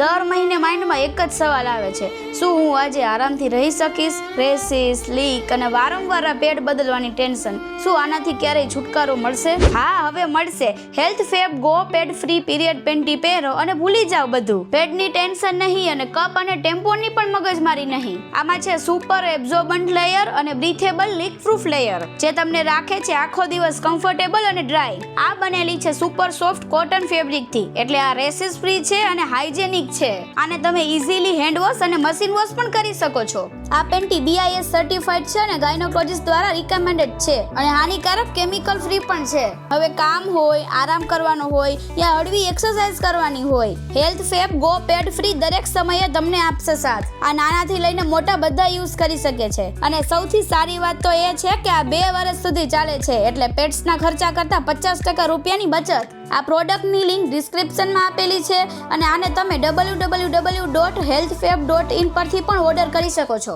દર મહિને માઇન્ડમાં એક જ સવાલ આવે છે. શું હું આજે આરામથી રહી શકીશ? રેસીસ, લીક અને વારંવાર આ પેડ બદલવાની ટેન્શન. શું આનાથી ક્યારેય છુટકારો મળશે? હા, હવે મળશે. Health fab, go pad free period, panty પહેરો અને ભૂલી જાઓ બધું. પેડની ટેન્શન નહીં અને કપ અને ટેમ્પોની પણ મગજમારી નહીં. આમાં છે સુપર એબ્ઝોર્બન્ટ લેયર અને બ્રીથેબલ લીક પ્રૂફ લેયર, જે તમને રાખે છે આખો દિવસ કમ્ફર્ટેબલ અને ડ્રાય. આ બનેલી છે સુપર સોફ્ટ કોટન ફેબ્રિકથી. એટલે આ રેસીસ ફ્રી છે અને હાઇજેનિક છે. આને તમે ઇઝીલી હેન્ડ વોશ અને મશીન વોશ પણ કરી શકો છો. આ પેન્ટી બીઆઈએસ સર્ટિફાઈડ છે અને ગાયનોકોલોજિસ્ટ દ્વારા રિકમેન્ડેડ છે. અને હાનિકારક કેમિકલ ફ્રી પણ છે. હવે કામ હોય, આરામ કરવાનો હોય, યા હળવી એક્સરસાઇઝ કરવાની હોય health fab go pad free દરેક સમયે તમને આપશે સાથ. આ નાનાથી લઈને મોટા બધા યુઝ કરી શકે છે. અને સૌથી સારી વાત તો એ છે કે આ બે વર્ષ સુધી ચાલે છે. એટલે પેટ્સના ખર્ચા કરતા પચાસ ટકા રૂપિયાની બચત. આ પ્રોડક્ટની લિંક ડિસ્ક્રિપ્શનમાં આપેલી છે. અને આને તમે W W W dot health fab dot in પરથી પણ ઓર્ડર કરી શકો છો.